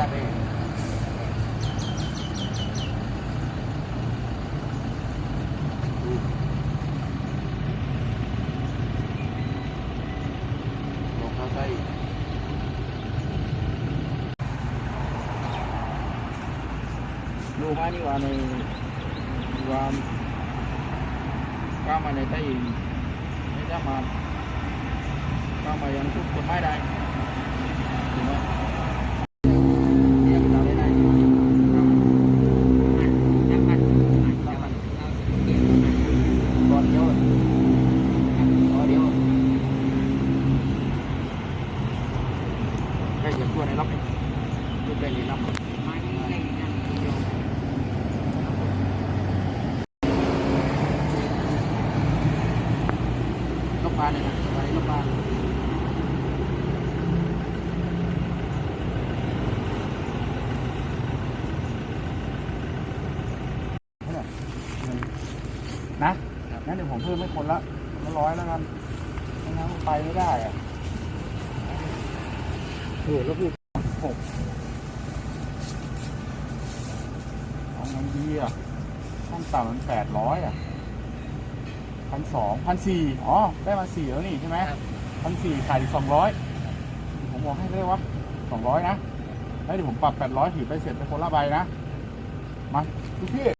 ตาเบลงเข้าใส่ลูกมานี่ว่าในว่าก้าวมาในใต้ไม่ได้มาก้าวมายังทุกคนไม่ได้ถูกไหมเรียกเราได้ไหนก่อนเดียวก่อนเดียว ได้ยังตัวในรับตัวเป็นในรับลบปลาเนี่ยนะไปลบปลานะงั้นเดี๋ยวผมเพิ่มไม่คนละร้อยแล้วกันไม่งั้นไปไม่ได้อะ โอ้แล้วคือหกเอาไงดีอะขั้นต่ำมันแปดร้อยอะพันสองพันสี่อ๋อ ได้มาสี่แล้วนี่ใช่ไหมพันสี่ขายอีกสองร้อยผมบอกให้ได้ว่าสองร้อยนะ แล้วเดี๋ยวผมปรับแปดร้อยถือไปเสร็จไปคนละใบนะ มาดูพี่